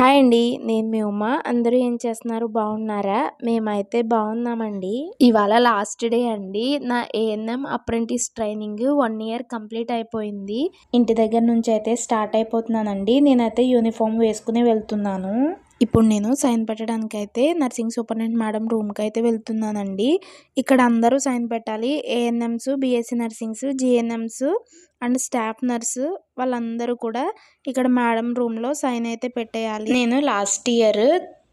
Hi అండి నేను మీ ఉమ. అందరూ ఏం చేస్తున్నారు? బాగున్నారా? మేమైతే బాగున్నామండి. ఇవాళ లాస్ట్ డే అండి. నా ANM apprentice training one year complete అయిపోయింది. ఇంటి దగ్గర నుంచి అయితే స్టార్ట్ అయిపోతున్నానండి. నేనైతే యూనిఫామ్ వేసుకుని వెళ్తున్నాను. ఇప్పుడు నేను సైన్ పెట్టడానికి అయితే నర్సింగ్ సూపరింటెండెంట్ మేడం రూమ్కి అయితే వెళ్తున్నానండి. ఇక్కడ అందరూ సైన్ పెట్టాలి. ANMs BSc nursings GNMs and staff nurse వాళ్ళందరూ కూడా ఇక్కడ మేడం రూమ్లో సైన్ అయితే పెట్టేయాలి. నేను last year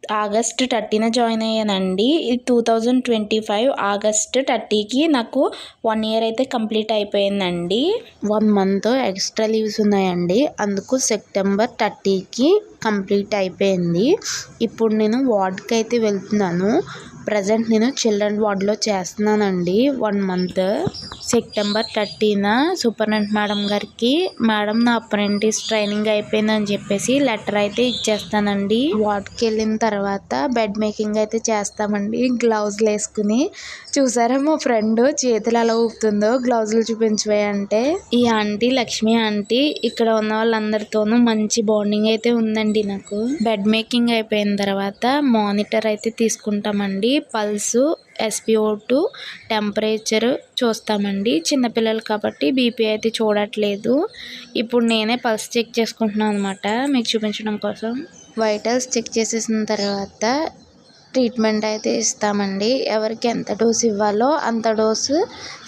August thirteen join అయ్యానండి. Two thousand twenty five August థర్టీకి నాకు వన్ ఇయర్ అయితే కంప్లీట్ అయిపోయిందండి. వన్ మంత్ ఎక్స్ట్రా లీవ్స్ ఉన్నాయండి. అందుకు సెప్టెంబర్ థర్టీకి కంప్లీట్ అయిపోయింది. ఇప్పుడు నేను వార్డ్కి అయితే వెళ్తున్నాను. ప్రజెంట్ నేను చిల్డ్రన్ వార్డ్లో చేస్తున్నానండి. One month. September thirteen superintendent madam గారికి మేడం నా అప్రెంటిస్ ట్రైనింగ్ అయిపోయిందని చెప్పేసి లెటర్ అయితే ఇచ్చేస్తానండి. వార్డ్కి వెళ్ళిన తర్వాత బెడ్ మేకింగ్ అయితే చేస్తామండి. గ్లౌజులు వేసుకుని. చూసారా మా ఫ్రెండ్ చేతులు ఎలా ఊపుతుందో గ్లౌజులు చూపించవే అంటే. ఈ ఆంటీ లక్ష్మి ఆంటీ ఇక్కడ ఉన్న వాళ్ళందరితోనూ మంచి బాండింగ్ అయితే ఉందండి నాకు. బెడ్ మేకింగ్ అయిపోయిన తర్వాత మానిటర్ అయితే తీసుకుంటామండి. పల్సు ఎస్పిఓ టూ టెంపరేచర్ చూస్తామండి. చిన్నపిల్లలు కాబట్టి బీపీ అయితే చూడట్లేదు. ఇప్పుడు నేనే పల్స్ చెక్ చేసుకుంటున్నాను అనమాట మీకు చూపించడం కోసం. వైటల్స్ చెక్ చేసేసిన తర్వాత ట్రీట్మెంట్ అయితే ఇస్తామండి. ఎవరికి ఎంత డోసు ఇవ్వాలో అంత డోసు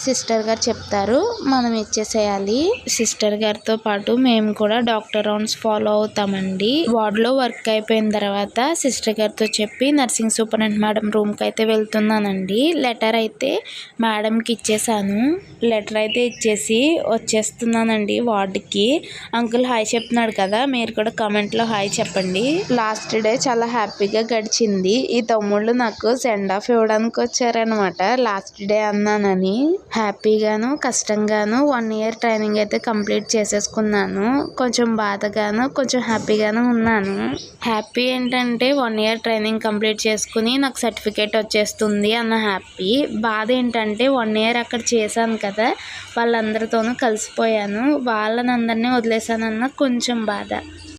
సిస్టర్ గారు చెప్తారు. మనం ఇచ్చేసేయాలి. సిస్టర్ గారితో పాటు మేము కూడా డాక్టర్ రౌండ్స్ ఫాలో అవుతామండి. వార్డులో వర్క్ అయిపోయిన తర్వాత సిస్టర్ గారితో చెప్పి నర్సింగ్ సూపరింటెండెంట్ మేడం రూమ్కి అయితే వెళ్తున్నానండి. లెటర్ అయితే మేడంకి ఇచ్చేసాను. లెటర్ అయితే ఇచ్చేసి వచ్చేస్తున్నానండి వార్డుకి. అంకుల్ హాయ్ చెప్తున్నాడు కదా మీరు కూడా కామెంట్లో హాయ్ చెప్పండి. లాస్ట్ డే చాలా హ్యాపీగా గడిచింది. ఈ తమ్ముళ్ళు నాకు సెండ్ ఆఫ్ ఇవ్వడానికి వచ్చారనమాట లాస్ట్ డే అన్నానని. హ్యాపీగాను కష్టంగాను వన్ ఇయర్ ట్రైనింగ్ అయితే కంప్లీట్ చేసేసుకున్నాను. కొంచెం బాధగాను కొంచెం హ్యాపీగాను ఉన్నాను. హ్యాపీ ఏంటంటే వన్ ఇయర్ ట్రైనింగ్ కంప్లీట్ చేసుకుని నాకు సర్టిఫికేట్ వచ్చేస్తుంది అన్న హ్యాపీ బాధ ఏంటంటే వన్ ఇయర్ అక్కడ చేశాను కదా వాళ్ళందరితోనూ కలిసిపోయాను. వాళ్ళని అందరినీ వదిలేసానన్న కొంచెం బాధ.